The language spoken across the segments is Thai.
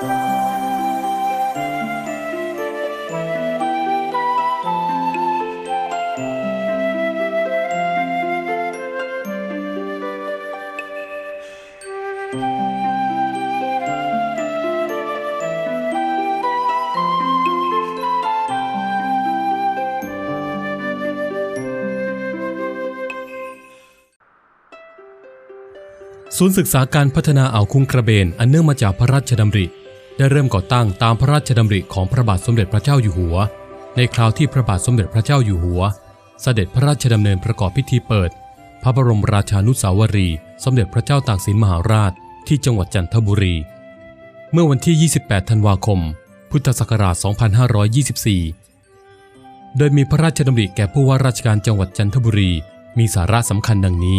ศูนย์ศึกษาการพัฒนาอ่าวคุ้งกระเบน อันเนื่องมาจากพระราชดำริ ได้เริ่มก่อตั้งตามพระราชดำริของพระบาทสมเด็จพระเจ้าอยู่หัว ในคราวที่พระบาทสมเด็จพระเจ้าอยู่หัว เสด็จพระราชดำเนินประกอบพิธีเปิด พระบรมราชานุสาวรีย์สมเด็จพระเจ้าตากสินมหาราชที่จังหวัดจันทบุรี เมื่อวันที่ 28 ธันวาคม พุทธศักราช 2524 โดยมีพระราชดำริแก่ผู้ว่าราชการจังหวัดจันทบุรี มีสาระสำคัญดังนี้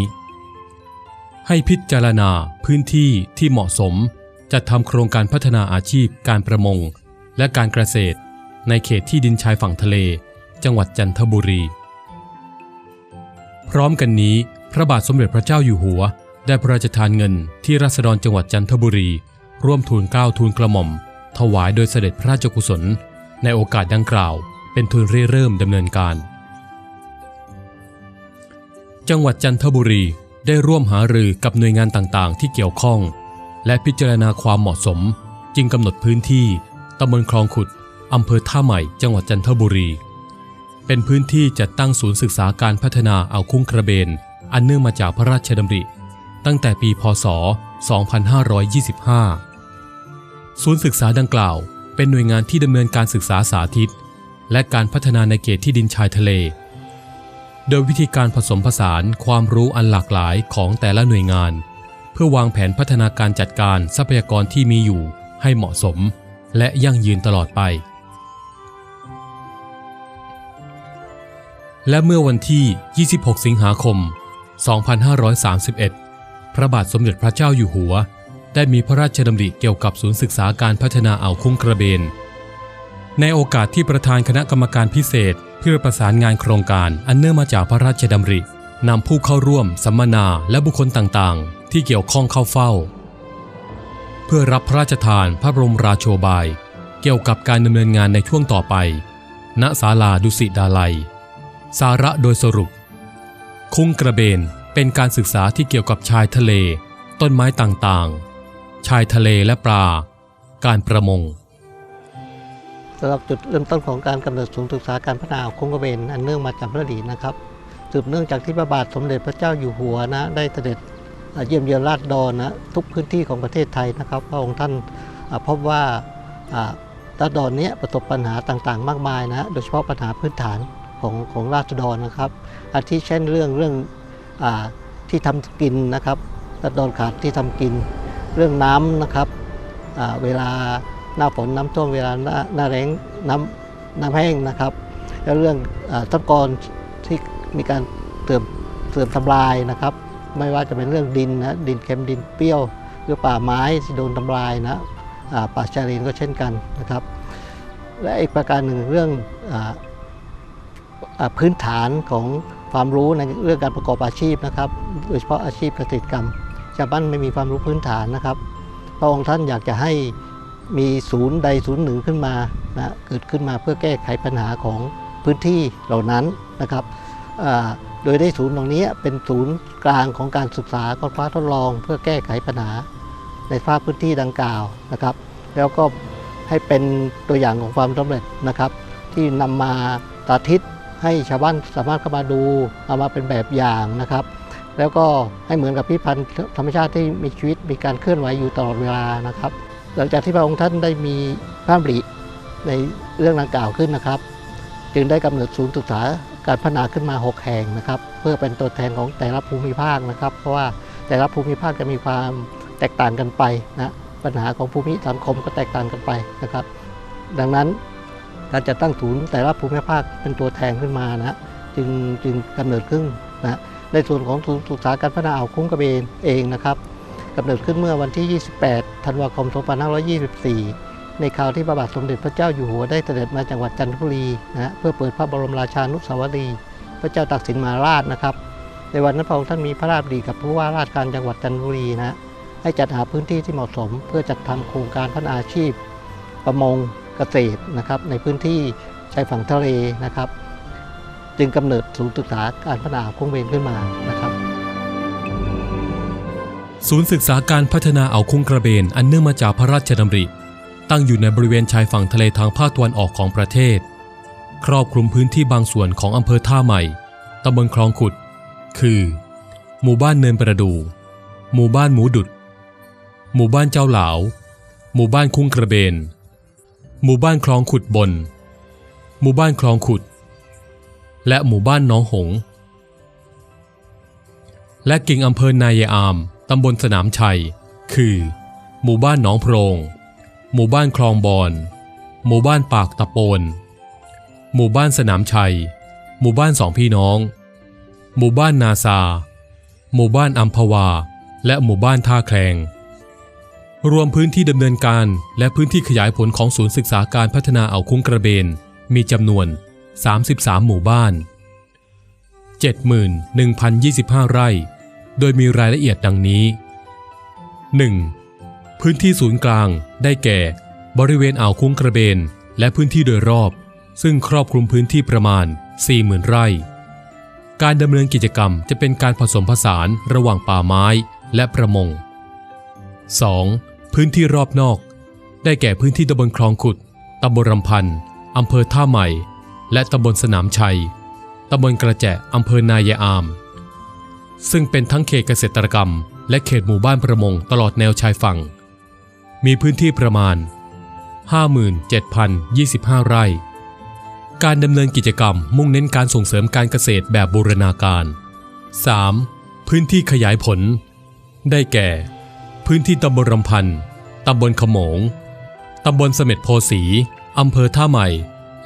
ให้พิจารณาพื้นที่ที่เหมาะสม จัดทำโครงการพัฒนาอาชีพ การประมง และการเกษตร ในเขตที่ดินชายฝั่งทะเล จังหวัดจันทบุรี พร้อมกันนี้ พระบาทสมเด็จพระเจ้าอยู่หัว ได้พระราชทานเงินที่ราษฎรจังหวัดจันทบุรี ร่วมทูลเกล้าทูลกระหม่อม ถวายโดยเสด็จพระราชกุศล ในโอกาสดังกล่าว เป็นทุนเริ่มดำเนินการ จังหวัดจันทบุรีได้ร่วมหารือกับหน่วยงานต่างๆ ที่เกี่ยวข้อง และพิจารณาความเหมาะสม จึงกำหนดพื้นที่ตำบลคลองขุดอำเภอท่าใหม่จังหวัดจันทบุรี เป็นพื้นที่จัดตั้งศูนย์ศึกษาการพัฒนาอ่าวคุ้งกระเบน อันเนื่องมาจากพระราชดำริ ตั้งแต่ปีพศ 2525 ศูนย์ศึกษาดังกล่าว เป็นหน่วยงานที่ดำเนินการศึกษาสาธิต และการพัฒนาในเขตที่ดินชายทะเล โดยวิธีการผสมผสานความรู้อันหลากหลายของแต่ละหน่วยงานเพื่อวางแผนพัฒนาการจัดการทรัพยากรที่มีอยู่ให้เหมาะสม และยั่งยืนตลอดไป และเมื่อวันที่ 26 สิงหาคม 2531 พระบาทสมเด็จพระเจ้าอยู่หัว ได้มีพระราชดำริเกี่ยวกับศูนย์ศึกษาการพัฒนาอ่าวคุ้งกระเบน ในโอกาสที่ประธานคณะกรรมการพิเศษ เพื่อประสานงานโครงการอันเนื่องมาจากพระราชดำรินำผู้เข้าร่วมสัมมนาและบุคคลต่างๆ ที่เกี่ยวข้องเข้าเฝ้า เพื่อรับพระราชทานพระบรมราโชบาย เกี่ยวกับการดำเนินงานในช่วงต่อไป ณศาลาดุสิดาลัย สาระโดยสรุป คุ้งกระเบนเป็นการศึกษาที่เกี่ยวกับชายทะเล ต้นไม้ต่างๆ ชายทะเลและปลา การประมงสำหรับจุดเริ่มต้นของการกำเนิดศูนย์ศึกษาการพัฒนาคุ้งกระเบนอันเนื่องมาจากพระดีนะครับสืบเนื่องจากที่พระบาทสมเด็จพระเจ้าอยู่หัวนะ ได้เสด็จ เยี่ยมเยือนราษฎรนะทุกพื้นที่ของประเทศไทยนะครับพระองค์ท่านพบว่าอ่าราษฎรนี้ประสบปัญหาต่างๆ มากมายนะโดยเฉพาะปัญหาพื้นฐานของของราษฎรนะครับ อาทิเช่นเรื่องเรื่องอที่ทำกินนะครับราษฎรขาดที่ทำกิน เรื่องน้ำนะครับเวลาหน้าฝนน้ำท่วมเวลาหน้าหน้าแล้งน้ำน้ำแห้งนะครับแล้วเรื่องทรัพยากรที่มีการเสื่อมเสื่อมทำลายนะครับ ไม่ว่าจะเป็นเรื่องดินนะดินเค็มดินเปรี้ยวหรือป่าไม้ที่โดนทำลายนะอ่าป่าชาลีนก็เช่นกันนะครับ และอีกประการหนึ่งเรื่องออพื้นฐานของความรู้ในเรื่องการประกอบอาชีพนะครับ โดยเฉพาะอาชีพเกษตรกรรมชาวบ้านไม่มีความรู้พื้นฐานนะครับ พระองค์ท่านอยากจะให้มีศูนย์ใดศูนย์หนึ่งขึ้นมานะเกิดขึ้นมาเพื่อแก้ไขปัญหาของพื้นที่เหล่านั้นนะครับ โดยได้ศูนย์ตรงนี้เป็นศูนย์กลางของการศึกษาค้นคว้าทดลอง เพื่อแก้ไขปัญหาในภาคพื้นที่ดังกล่าวนะครับ แล้วก็ให้เป็นตัวอย่างของความสำเร็จนะครับ ที่นำมาสาธิตให้ชาวบ้านสามารถเข้ามาดูเอามาเป็นแบบอย่างนะครับ แล้วก็ให้เหมือนกับพิพิธภัณฑ์ธรรมชาติที่มีชีวิตมีการเคลื่อนไหวอยู่ตลอดเวลานะครับ หลังจากที่พระองค์ท่านได้มีพระดำริในเรื่องดังกล่าวขึ้นนะครับ จึงได้กำเนิดศูนย์ศึกษา การพัฒนาขึ้นมา 6 แห่งนะครับ เพื่อเป็นตัวแทนของแต่ละภูมิภาคนะครับ เพราะว่าแต่ละภูมิภาคจะมีความแตกต่างกันไปนะปัญหาของภูมิสังคมก็แตกต่างกันไปนะครับ ดังนั้นการจะตั้งศูนย์แต่ละภูมิภาคเป็นตัวแทนขึ้นมานะจึงจึงกำเนิดขึ้นนะในส่วนของศูนย์ศึกษาการพัฒนาอ่าวคุ้งกระเบนเองนะครับกำเนิดขึ้นเมื่อวันที่ 28 ธันวาคม 2524 ในคราวที่พระบาทสมเด็จพระเจ้าอยู่หัวได้เสด็จมาจังหวัดจันทบุรีนะฮะเพื่อเปิดพระบรมราชานุสาวรีย์พระเจ้าตากสินมหาราชนะครับ ในวันนั้นพระองค์ท่านมีพระราชดำริกับผู้ว่าราชการจังหวัดจันทบุรีนะฮะให้จัดหาพื้นที่ที่เหมาะสม เพื่อจัดทำโครงการพัฒนาอาชีพ ประมงเกษตรนะครับ ในพื้นที่ชายฝั่งทะเลนะครับ จึงกำเนิดศูนย์ศึกษาการพัฒนาอ่าวคุ้งเบนขึ้นมานะครับศูนย์ศึกษาการพัฒนาอ่าวคุ้งกระเบน อันเนื่องมาจากพระราชดำริ ตั้งอยู่ในบริเวณชายฝั่งทะเลทางภาคตะวันออกของประเทศ ครอบคลุมพื้นที่บางส่วนของอำเภอท่าใหม่ตำบลคลองขุด คือ หมู่บ้านเนินประดู หมู่บ้านหมูดุด หมู่บ้านเจ้าเหลา หมู่บ้านคุ้งกระเบน หมู่บ้านคลองขุดบน หมู่บ้านคลองขุด และหมู่บ้านน้องหง และกิ่งอำเภอนายายอามตำบลสนามชัย คือ หมู่บ้านหนองโพรง หมู่บ้านคลองบอน หมู่บ้านปากตะโปน หมู่บ้านสนามชัย หมู่บ้านสองพี่น้อง หมู่บ้านนาซา หมู่บ้านอัมพวา และหมู่บ้านท่าแคลง รวมพื้นที่ดำเนินการและพื้นที่ขยายผลของศูนย์ศึกษาการพัฒนาเอาคุ้งกระเบน มีจำนวน 33 หมู่บ้าน 71,025 ไร่ โดยมีรายละเอียดดังนี้ 1. พื้นที่ศูนย์กลาง ได้แก่ บริเวณอ่าวคุ้งกระเบน และพื้นที่โดยรอบ ซึ่งครอบคลุมพื้นที่ประมาณ 40,000 ไร่ การดำเนินกิจกรรมจะเป็นการผสมผสานระหว่างป่าไม้และประมง 2. พื้นที่รอบนอก ได้แก่พื้นที่ตำบลคลองขุดตำบลรำพันธ์อำเภอท่าใหม่ และตำบลสนามชัยตำบลกระแจอำเภอนายายอาม ซึ่งเป็นทั้งเขตเกษตรกรรม และเขตหมู่บ้านประมงตลอดแนวชายฝั่ง มีพื้นที่ประมาณ 57,025 ไร่ การดำเนินกิจกรรมมุ่งเน้นการส่งเสริมการเกษตรแบบบูรณาการ 3. พื้นที่ขยายผล ได้แก่ พื้นที่ตำบลรำพันธ์ตำบลขโมง ตำบลเสม็ดโพสีอำเภอท่าใหม่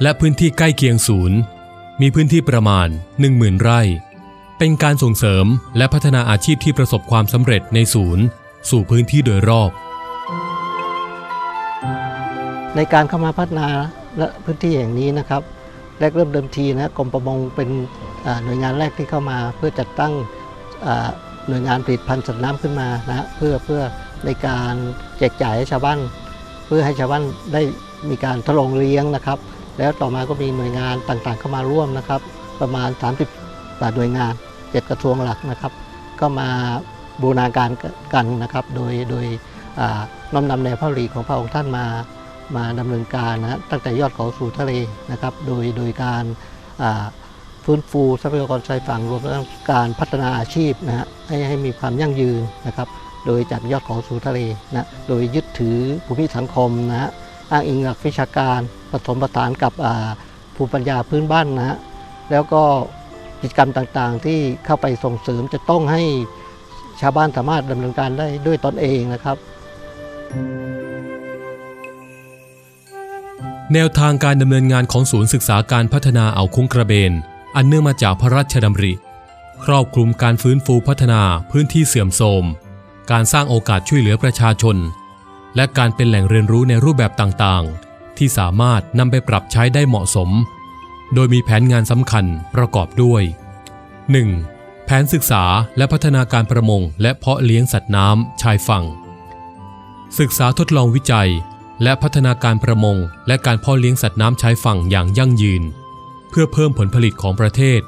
และพื้นที่ใกล้เคียงศูนย์ มีพื้นที่ประมาณ 10,000 ไร่ เป็นการส่งเสริมและพัฒนาอาชีพที่ประสบความสำเร็จในศูนย์ สู่พื้นที่โดยรอบ ในการเข้ามาพัฒนาและพื้นที่แห่งนี้นะครับแรกเริ่มเดิมทีนะกรมประมงเป็นหน่วยงานแรกที่เข้ามาเพื่อจัดตั้งหน่วยงานผลิตภัณฑ์สัตว์น้ำขึ้นมานะเพื่อเพื่อในการแจกจ่ายให้ชาวบ้าน เพื่อให้ชาวบ้านได้มีการทดลองเลี้ยงนะครับ แล้วต่อมาก็มีหน่วยงานต่างๆ เข้ามาร่วมนะครับ ประมาณ 30กว่าหน่วยงาน 7 กระทรวงหลักนะครับ ก็มาบูรณาการกันนะครับ โดยโดยน้อมนำแนวพระรีของพระองค์ท่านมา มาดำเนินการนะฮะตั้งแต่ยอดเขาสู่ทะเลนะครับ โดยโดยการฟื้นฟูทรัพยากรชายฝั่งรวมทั้งการพัฒนาอาชีพนะฮะให้ให้มีความยั่งยืนนะครับ โดยจากยอดเขาสู่ทะเลนะโดยยึดถือภูมิสังคมนะฮะอ้างอิงหลักวิชาการผสมผสานกับภูมิปัญญาพื้นบ้านนะฮะแล้วก็กิจกรรมต่างๆ ที่เข้าไปส่งเสริมจะต้องให้ชาวบ้านสามารถดำเนินการได้ด้วยตนเองนะครับ แนวทางการดำเนินงานของศูนย์ศึกษาการพัฒนาอ่าวคุ้งกระเบน อันเนื่องมาจากพระราชดำริ ครอบคลุมการฟื้นฟูพัฒนาพื้นที่เสื่อมโทรม การสร้างโอกาสช่วยเหลือประชาชน และการเป็นแหล่งเรียนรู้ในรูปแบบต่างๆ ที่สามารถนำไปปรับใช้ได้เหมาะสม โดยมีแผนงานสำคัญประกอบด้วย 1. แผนศึกษาและพัฒนาการประมงและเพาะเลี้ยงสัตว์น้ำชายฝั่ง ศึกษาทดลองวิจัย และพัฒนาการประมง และการพาะเลี้ยงสัตว์น้ำชายฝั่งอย่างยั่งยืน เพื่อเพิ่มผลผลิตของประเทศ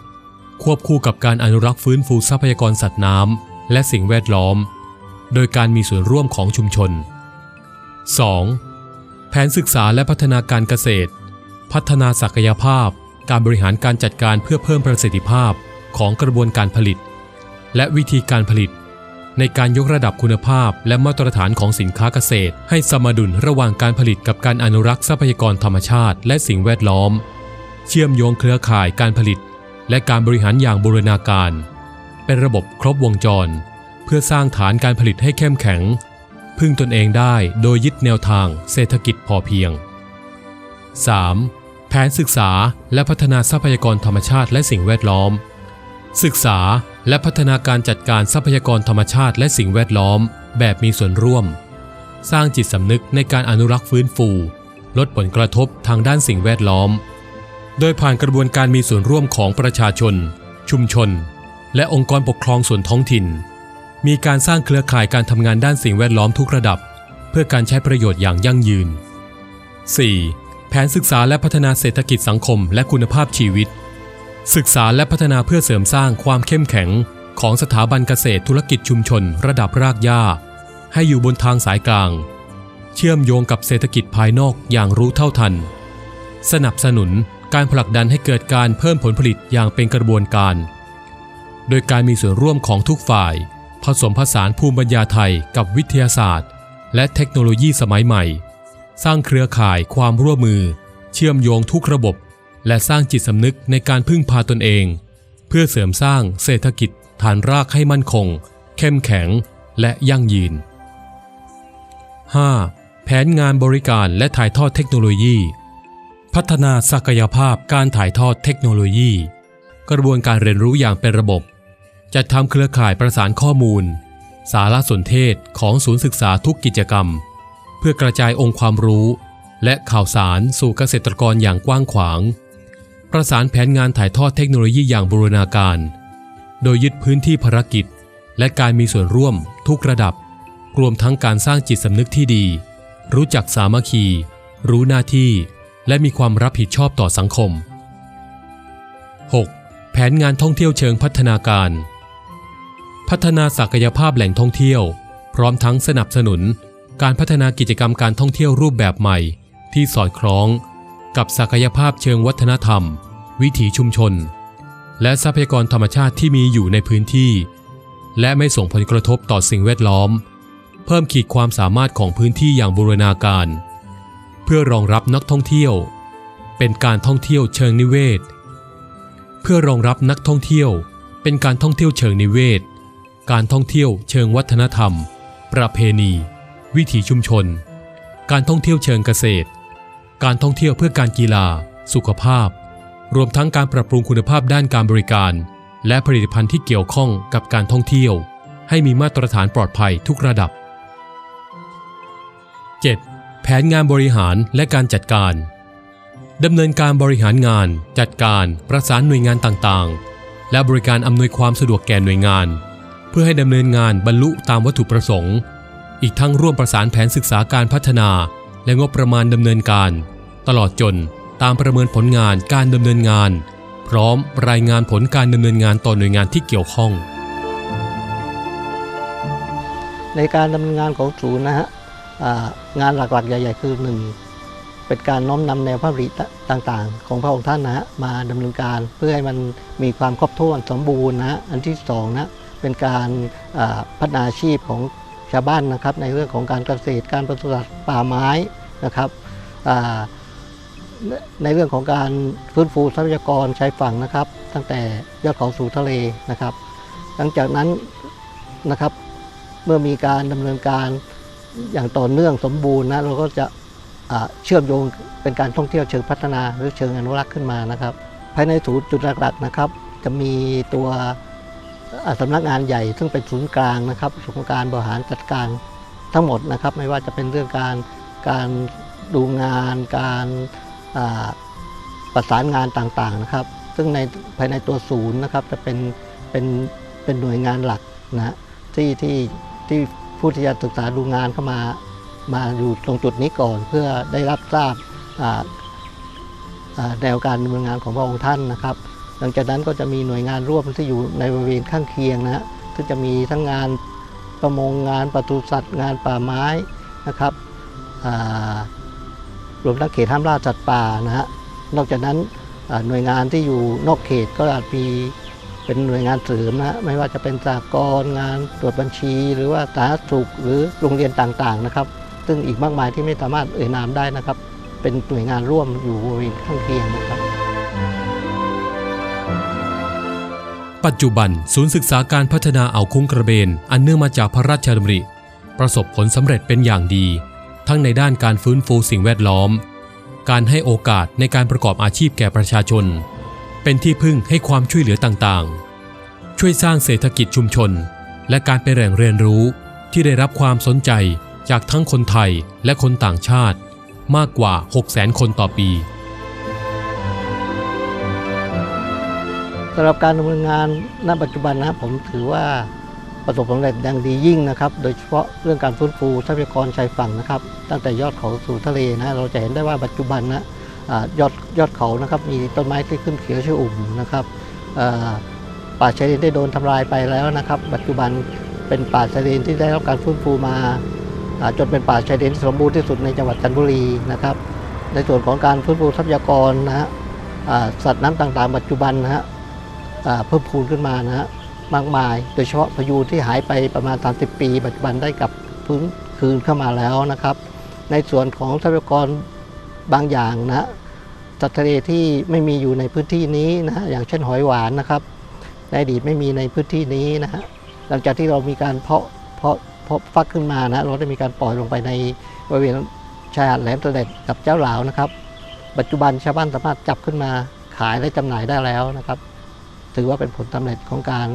ควบคู่กับการอนุรักษ์ฟื้นฟูทรัพยากรสัตว์น้ำและสิ่งแวดล้อม โดยการมีส่วนร่วมของชุมชน 2. แผนศึกษาและพัฒนาการเกษตร พัฒนาศักยภาพ การบริหารการจัดการเพื่อเพิ่มประสิทธิภาพของกระบวนการผลิต และวิธีการผลิต ในการยกระดับคุณภาพ และมาตรฐานของสินค้าเกษตร ให้สมดุลระหว่างการผลิตกับการอนุรักษ์ทรัพยากรธรรมชาติ และสิ่งแวดล้อม เชื่อมโยงเครือข่ายการผลิต และการบริหารอย่างบูรณาการ เป็นระบบครบวงจร เพื่อสร้างฐานการผลิตให้เข้มแข็ง พึ่งตนเองได้โดยยึดแนวทางเศรษฐกิจพอเพียง 3. แผนศึกษาและพัฒนาทรัพยากรธรรมชาติและสิ่งแวดล้อม ศึกษาและพัฒนาการจัดการทรัพยากรธรรมชาติและสิ่งแวดล้อม แบบมีส่วนร่วม สร้างจิตสำนึกในการอนุรักษ์ฟื้นฟู ลดผลกระทบทางด้านสิ่งแวดล้อม โดยผ่านกระบวนการมีส่วนร่วมของประชาชน ชุมชน และองค์กรปกครองส่วนท้องถิ่น มีการสร้างเครือข่ายการทำงานด้านสิ่งแวดล้อมทุกระดับ เพื่อการใช้ประโยชน์อย่างยั่งยืน 4. แผนศึกษาและพัฒนาเศรษฐกิจสังคมและคุณภาพชีวิต ศึกษาและพัฒนาเพื่อเสริมสร้างความเข้มแข็ง ของสถาบันเกษตรธุรกิจชุมชน ระดับรากหญ้า ให้อยู่บนทางสายกลาง เชื่อมโยงกับเศรษฐกิจภายนอกอย่างรู้เท่าทัน สนับสนุนการผลักดันให้เกิดการเพิ่มผลผลิตอย่างเป็นกระบวนการ โดยการมีส่วนร่วมของทุกฝ่าย ผสมผสานภูมิปัญญาไทยกับวิทยาศาสตร์ และเทคโนโลยีสมัยใหม่ สร้างเครือข่ายความร่วมมือ เชื่อมโยงทุกระบบ และสร้างจิตสำนึกในการพึ่งพาตนเอง เพื่อเสริมสร้างเศรษฐกิจฐานรากให้มั่นคง เข้มแข็ง และยั่งยืน 5. แผนงานบริการและถ่ายทอดเทคโนโลยี พัฒนาศักยภาพการถ่ายทอดเทคโนโลยี กระบวนการเรียนรู้อย่างเป็นระบบ จัดทำเครือข่ายประสานข้อมูล สารสนเทศของศูนย์ศึกษาทุกกิจกรรม เพื่อกระจายองค์ความรู้ และข่าวสารสู่เกษตรกรอย่างกว้างขวาง ประสานแผนงานถ่ายทอดเทคโนโลยีอย่างบูรณาการ โดยยึดพื้นที่ภารกิจ และการมีส่วนร่วม ทุกระดับ รวมทั้งการสร้างจิตสำนึกที่ดี รู้จักสามัคคี รู้หน้าที่ และมีความรับผิดชอบต่อสังคม 6. แผนงานท่องเที่ยวเชิงพัฒนาการ พัฒนาศักยภาพแหล่งท่องเที่ยว พร้อมทั้งสนับสนุน การพัฒนากิจกรรมการท่องเที่ยวรูปแบบใหม่ ที่สอดคล้อง กับศักยภาพเชิงวัฒนธรรม วิถีชุมชน และทรัพยากรธรรมชาติที่มีอยู่ในพื้นที่ และไม่ส่งผลกระทบต่อสิ่งแวดล้อม เพิ่มขีดความสามารถของพื้นที่อย่างบูรณาการ เพื่อรองรับนักท่องเที่ยว เป็นการท่องเที่ยวเชิงนิเวศ เพื่อรองรับนักท่องเที่ยว เป็นการท่องเที่ยวเชิงนิเวศ การท่องเที่ยวเชิงวัฒนธรรม ประเพณี วิถีชุมชน การท่องเที่ยวเชิงเกษตร การท่องเที่ยวเพื่อการกีฬา สุขภาพ รวมทั้งการปรับปรุงคุณภาพด้านการบริการ และผลิตภัณฑ์ที่เกี่ยวข้องกับการท่องเที่ยว ให้มีมาตรฐานปลอดภัยทุกระดับ 7. แผนงานบริหารและการจัดการดำเนินการบริหารงาน จัดการ ประสานหน่วยงานต่างๆ และบริการอำนวยความสะดวกแก่หน่วยงาน เพื่อให้ดำเนินงานบรรลุตามวัตถุประสงค์ อีกทั้งร่วมประสานแผนศึกษาการพัฒนา และงบประมาณดำเนินการ ตลอดจนตามประเมินผลงานการดำเนินงาน พร้อมรายงานผลการดำเนินงานต่อหน่วยงานที่เกี่ยวข้อง ในการดำเนินงานของศูนย์นะฮะงานหลักๆ ใหญ่ ๆ คือหนึ่งเป็นการน้อมนำแนวพระบริต่างๆ ของพระองค์ท่านนะฮะมาดำเนินการเพื่อให้มันมีความครอบถ้วนสมบูรณ์นะอันที่สองนะเป็นการพัฒนาอาชีพของชาวบ้านนะครับ ในเรื่องของการเกษตรการปศุสัตว์ป่าไม้ นะครับในเรื่องของการฟื้นฟูทรัพยากรชายฝั่งนะครับ ตั้งแต่ยอดเขาสู่ทะเลนะครับ หลังจากนั้นนะครับเมื่อมีการดำเนินการอย่างต่อเนื่องสมบูรณ์นะเราก็จะเชื่อมโยงเป็นการท่องเที่ยวเชิงพัฒนาหรือเชิงอนุรักษ์ขึ้นมานะครับ ภายในศูนย์จุดหลักๆนะครับ จะมีตัวอ่าสำนักงานใหญ่ ซึ่งเป็นศูนย์กลางนะครับศูนย์การบริหารจัดการทั้งหมดนะครับ ไม่ว่าจะเป็นเรื่องการ การดูงานการประสานงานต่างๆนะครับ ซึ่งในภายในตัวศูนย์นะครับจะเป็นเป็นเป็นหน่วยงานหลักนะที่ที่ที่ผู้ที่จะศึกษาดูงานเข้ามามาอยู่ตรงจุดนี้ก่อน เพื่อได้รับทราบอ่าอ่าแนวการดำเนินงานของพระองค์ท่านนะครับ หลังจากนั้นก็จะมีหน่วยงานร่วมที่อยู่ในบริเวณข้างเคียงนะฮะซึ่งจะมีทั้งงานประมงงานปศุสัตว์ งานป่าไม้นะครับ รวมทั้งเขตห้ามล่าสัตว์ป่านะฮะนอกจากนั้นหน่วยงานที่อยู่นอกเขตก็อาจมีเป็นหน่วยงานเสริมนะฮะไม่ว่าจะเป็นสากลงานตรวจบัญชี หรือว่าสาธารณสุขหรือโรงเรียนต่างๆนะครับ ซึ่งอีกมากมายที่ไม่สามารถเอ่ยนามได้นะครับ เป็นหน่วยงานร่วมอยู่บริเวณข้างเคียงนะครับ ปัจจุบันศูนย์ศึกษาการพัฒนาอ่าวคุ้งกระเบน อันเนื่องมาจากพระราชดำริ ประสบผลสำเร็จเป็นอย่างดี ทั้งในด้านการฟื้นฟูสิ่งแวดล้อม การให้โอกาสในการประกอบอาชีพแก่ประชาชน เป็นที่พึ่งให้ความช่วยเหลือต่างๆ ช่วยสร้างเศรษฐกิจชุมชน และการเป็นแหล่งเรียนรู้ที่ได้รับความสนใจจากทั้งคนไทยและคนต่างชาติ มากกว่า 600,000 คนต่อปีสำหรับการดำเนินงานณปัจจุบันนะครับผมถือว่า ประสบความสำเร็จอย่างดียิ่งนะครับ โดยเฉพาะเรื่องการฟื้นฟูทรัพยากรชายฝั่งนะครับ ตั้งแต่ยอดเขาสู่ทะเลนะเราจะเห็นได้ว่าปัจจุบันนะอยอดยอดเขานะครับมีต้นไม้ที่ขึ้นเขียวชอุ่มนะครับป่าชายเลนได้โดนทำลายไปแล้วนะครับ ปัจจุบันเป็นป่าชายเลนที่ได้รับการฟื้นฟูมาจนเป็นป่าชายเลนสมบูรณ์ที่สุดในจังหวัดจันทบุรีนะครับ ในส่วนของการฟื้นฟูทรัพยากรนะฮะสัตว์น้ำต่างๆ ปัจจุบันนะฮะเพิ่มพูนขึ้นมานะฮะ มากมาย โดยเฉพาะพายุที่หายไปประมาณ 30 ปี ปัจจุบันได้กลับฟื้นคืนเข้ามาแล้วนะครับ ในส่วนของทรัพยากรบางอย่างนะสัตว์ทะเลที่ไม่มีอยู่ในพื้นที่นี้นะอย่างเช่นหอยหวานนะครับในอดีตไม่มีในพื้นที่นี้นะฮะหลังจากที่เรามีการเพาะเพาะเพาะฟักขึ้นมานะเราได้มีการปล่อยลงไปในบริเวณชายหาดแหลมตะเด็ดกับเจ้าหลาวนะครับ ปัจจุบันชาวบ้านสามารถจับขึ้นมาขายและจำหน่ายได้แล้วนะครับ ถือว่าเป็นผลสำเร็จของการ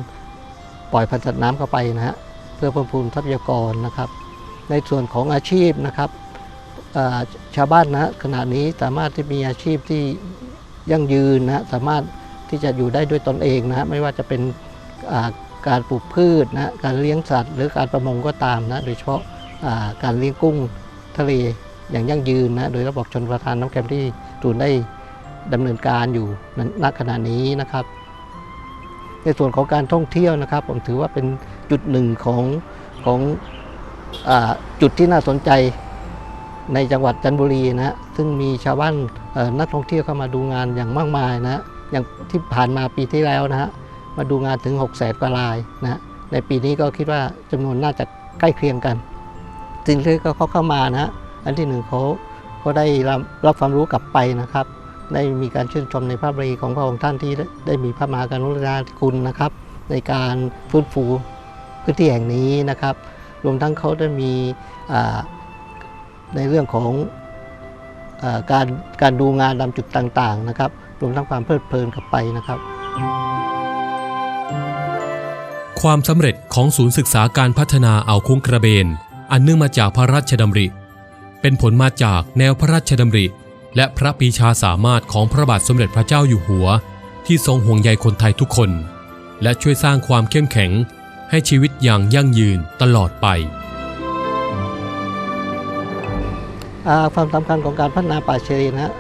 ปล่อยพันธุ์สัตว์น้ำเข้าไปนะฮะเพื่อเพิ่มพูนทรัพยากรนะครับ ในส่วนของอาชีพนะครับชาวบ้านนะขณะนี้สามารถที่มีอาชีพที่ยั่งยืนนะสามารถที่จะอยู่ได้ด้วยตนเองนะฮะไม่ว่าจะเป็นการปลูกพืชนะการเลี้ยงสัตว์ หรือการประมงก็ตามนะโดยเฉพาะาการเลี้ยงกุ้งทะเลอย่างยั่งยืนนะโดยระบบชนประทานน้ำแข็งที่ตูนได้ดำเนินการอยู่ณขณะนี้นะครับ ในส่วนของการท่องเที่ยวนะครับ ผมถือว่าเป็นจุดหนึ่งของของอจุดที่น่าสนใจในจังหวัดจันทบุรีนะฮะซึ่งมีชาวบ้านนักท่องเที่ยวเข้ามาดูงานอย่างมากมายนะฮะอย่างที่ผ่านมาปีที่แล้วนะฮะมาดูงานถึง 6 0แสนกว่ารายนะฮะในปีนี้ก็คิดว่าจำนวนน่าจะใกล้เคียงกันสิ่งที่เขาเข้ามานะฮะอันที่หนึ่งเขาก็ได้รับรับความรู้กลับไปนะครับ ได้มีการชื่นชมในพระบรีของพระองค์ท่านที่ได้มีพระมหากรุณาธิคุณนะครับ ในการฟื้นฟูพื้นที่แห่งนี้นะครับ รวมทั้งเขาได้มีในเรื่องของอการการดูงานตามจุดต่างๆนะครับ รวมทั้งความเพลิดเพลินกับไปนะครับ ความสำเร็จของศูนย์ศึกษาการพัฒนาอ่าวคุ้งกระเบน อันเนื่องมาจากพระราชดำริ เป็นผลมาจากแนวพระราชดำริ และพระปีชาสามารถของพระบาทสมเด็จพระเจ้าอยู่หัว ที่ทรงห่วงใยคนไทยทุกคน และช่วยสร้างความเข้มแข็ง ให้ชีวิตอย่างยั่งยืนตลอดไป ความสำคัญของการพัฒนาป่าเชยนะะ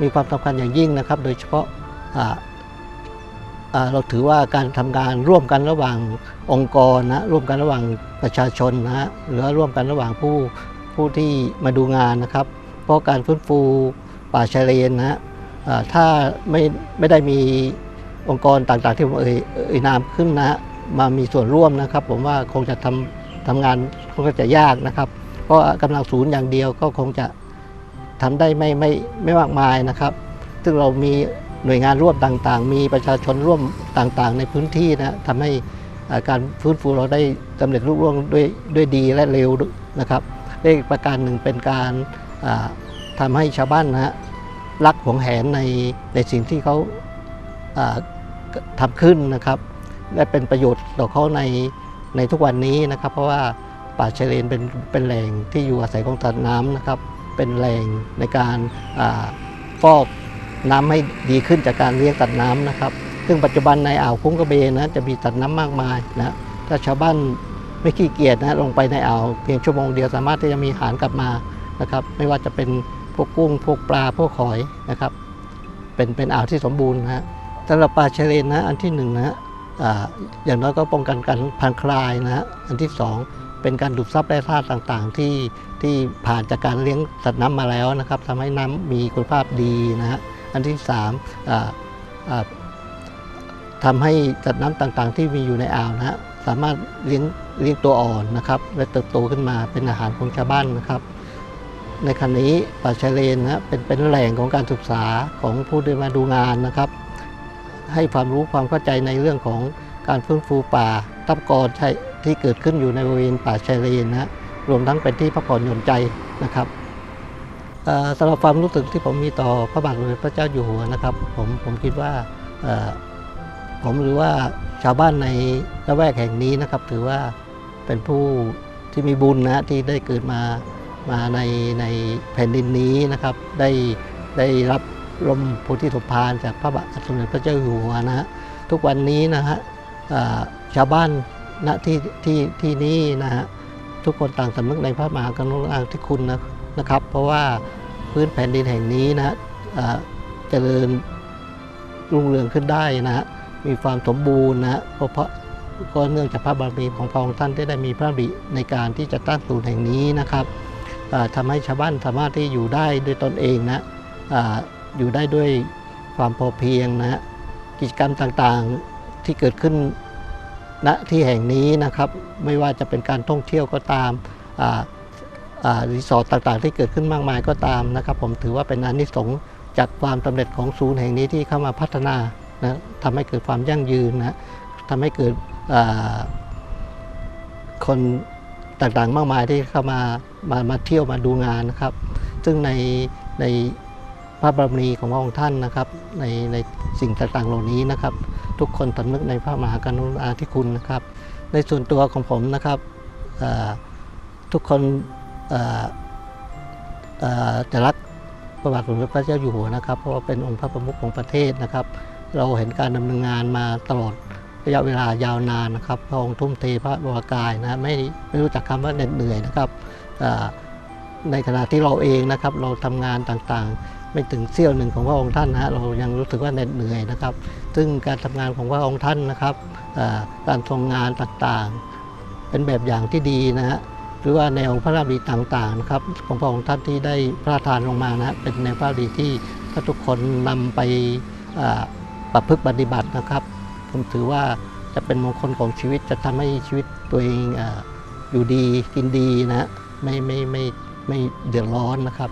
มีความสำคัญอย่างยิ่งนะครับ โดยเฉพาะเราถือว่าการทำงานร่วมกันระหว่างองค์กรนะร่วมกันระหว่างประชาชนนะหรือว่าร่วมกันระหว่างผู้ผู้ที่มาดูงานนะครับ ราะการฟื้นฟูป่าชายเลนนะฮะถ้าไม่ไม่ได้มีองค์กรต่างๆ ที่ผมเอ่ยเอ่ยนามขึ้นนะฮะมามีส่วนร่วมนะครับ ผมว่าคงจะทำทำงานคงจะยากนะครับ เพราะกำลังศูนย์อย่างเดียวก็คงจะทำได้ไม่ไม่ไม่มากมายนะครับ ซึ่งเรามีหน่วยงานร่วมต่างๆ มีประชาชนร่วมต่างๆ ในพื้นที่นะทำให้การฟื้นฟูเราได้สำเร็จรุ่ร่วงด้วยด้วยดีและเร็วนะครับเลขประการหนึ่งเป็นการ ทำให้ชาวบ้านนะฮะรักหวงแหนในในสิ่งที่เขาอ่าทำขึ้นนะครับ และเป็นประโยชน์ต่อเขาในในทุกวันนี้นะครับ เพราะว่าป่าชายเลนเป็นเป็นแหล่งที่อยู่อาศัยของสัตว์น้ำนะครับ เป็นแหล่งในการฟอกน้ำให้ดีขึ้นจากการเลี้ยงสัตว์น้ำนะครับ ซึ่งปัจจุบันในอ่าวคุ้งกระเบนนะจะมีสัตว์น้ำมากมายนะถ้าชาวบ้านไม่ขี้เกียจนะลงไปในอ่าวเพียงชั่วโมงเดียวสามารถที่จะมีอาหารกลับมา นะครับ ไม่ว่าจะเป็นพวกกุ้งพวกปลาพวกหอยนะครับ เป็นเป็นอ่าวที่สมบูรณ์นะฮะสำหรับป่าชายเลนนะอันที่หนึ่งนะฮะอย่างน้อยก็ป้องกันการพันคลายนะฮะอันที่สองเป็นการดูดซับแร่ธาตุต่างๆ ที่ที่ผ่านจากการเลี้ยงสัตว์น้ำมาแล้วนะครับทำให้น้ำมีคุณภาพดีนะฮะอันที่สามอ่าอ่าทำให้สัตว์น้ำต่างๆ ที่มีอยู่ในอ่าวนะฮะสามารถเลี้ยงเลี้ยงตัวอ่อนนะครับ และเติบโตขึ้นมาเป็นอาหารของชาวบ้านนะครับ ในขณะนี้ป่าชายเลนนะเป็นเป็นแหล่งของการศึกษาของผู้ที่มาดูงานนะครับ ให้ความรู้ความเข้าใจในเรื่องของการฟื้นฟูป่าทับกรที่เกิดขึ้นอยู่ในบริเวณป่าชายเลนนะรวมทั้งเป็นที่พักผ่อนหย่อนใจนะครับสำหรับความรู้สึกที่ผมมีต่อพระบาทสมเด็จพระเจ้าอยู่หัวนะครับ ผมผมคิดว่าผมหรือว่าชาวบ้านในละแวกแห่งนี้นะครับ ถือว่าเป็นผู้ที่มีบุญนะที่ได้เกิดมา มาในในแผ่นดินนี้นะครับ ได้ได้รับลมโพธิสมภารจากพระบาทสมเด็จพระเจ้าอยู่หัวนะฮะทุกวันนี้นะฮะชาวบ้านณที่ที่ที่นี้นะฮะทุกคนต่างสำนึกในพระมหากรุณาธิคุณนะนะครับ เพราะว่าพื้นแผ่นดินแห่งนี้นะฮะเจริญรุ่งเรืองขึ้นได้นะฮะมีความสมบูรณ์นะฮะเพราะเพราะก็เนื่องจากพระบารมีของพระองค์ท่านที่ได้มีพระดำริในการที่จะตั้งศูนย์แห่งนี้นะครับ อ่าทำให้ชาวบ้านสามารถที่อยู่ได้ด้วยตนเองนะอยู่ได้ด้วยความพอเพียงนะกิจกรรมต่างๆที่เกิดขึ้นณที่แห่งนี้นะครับ ไม่ว่าจะเป็นการท่องเที่ยวก็ตามรีสอร์ทต่างๆ ที่เกิดขึ้นมากมายก็ตามนะครับ ผมถือว่าเป็นอนิสงส์จากความสำเร็จของศูนย์แห่งนี้ที่เข้ามาพัฒนานะทำให้เกิดความยั่งยืนนะทำให้เกิดคนต่างๆ มากมายที่เข้ามา มามาเที่ยวมาดูงานนะครับ ซึ่งในในพระบารมีของพระองค์ท่านนะครับ ในในสิ่งต่างๆเหล่านี้นะครับ ทุกคนสำนึกในพระมหากรุณาธิคุณนะครับ ในส่วนตัวของผมนะครับทุกคนจะรักพระบาทสมเด็จพระเจ้าอยู่หัวนะครับ เพราะว่าเป็นองค์พระประมุขของประเทศนะครับ เราเห็นการดำเนินงานมาตลอดระยะเวลายาวนานนะครับ พระองค์ทุ่มเทพระวรากายนะไม่ไม่รู้จักคำว่าเหน็ดเหนื่อยนะครับ ในขณะที่เราเองนะครับเราทำงานต่างๆ ไม่ถึงเสี้ยวหนึ่งของพระองค์ท่านนะเรายังรู้สึกว่าเหน็ดเหนื่อยนะครับ ซึ่งการทำงานของพระองค์ท่านนะครับการทรงงานต่างๆ เป็นแบบอย่างที่ดีนะฮะหรือว่าแนวพระราชดำริต่างๆนะครับของพระองค์ท่านที่ได้พระราชทานลงมานะเป็นแนวพระราชดำริที่ถ้าทุกคนนำไปประพฤติปฏิบัตินะครับ ผมถือว่าจะเป็นมงคลของชีวิตจะทำให้ชีวิตตัวเองอออยู่ดีกินดีนะฮะ ไม่ไม่ไม่ไม่เดือดร้อนนะครับ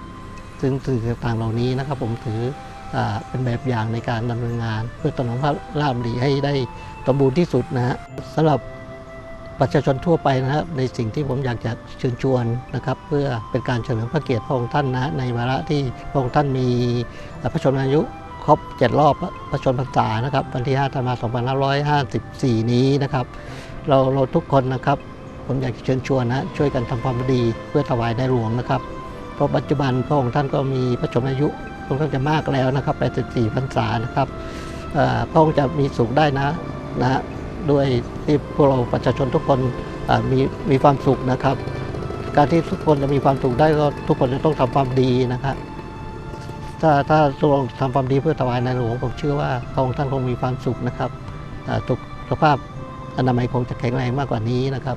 ซึ่งสิ่งต่างเหล่านี้นะครับ ผมถืออเป็นแบบอย่างในการดำเนินงาน เพื่อตนองพระราชดำริให้ได้สมบูรณ์ที่สุดนะฮะสำหรับประชาชนทั่วไปนะครับในสิ่งที่ผมอยากจะเชิญชวนนะครับ เพื่อเป็นการเฉลิมพระเกียรติพระองค์ท่านนะฮะในวาระที่พระองค์ท่านมีพระชนมายุครบ7รอบพระชนพรรษานะครับวันที่5ธันวาคม2554 นี้นะครับ เราเราทุกคนนะครับ ผมอยากเชิญชวนนะช่วยกันทำความดีเพื่อถวายในหลวงนะครับ เพราะปัจจุบันพระองค์ท่านก็มีพระชนมายุค่อนข้างจะมากแล้วนะครับ84พรรษานะครับพ่อพระองค์จะมีสุขได้นะนะด้วยที่พวกเราประชาชนทุกคนมีมีความสุขนะครับ การที่ทุกคนจะมีความสุขได้ก็ทุกคนจะต้องทำความดีนะครับถ้าถ้าทุกคนทำความดีเพื่อถวายในหลวงผมเชื่อว่าพระองค์ท่านคงมีความสุขนะครับสุขภาพอนามัยคงจะแข็งแรงมากกว่านี้นะครับ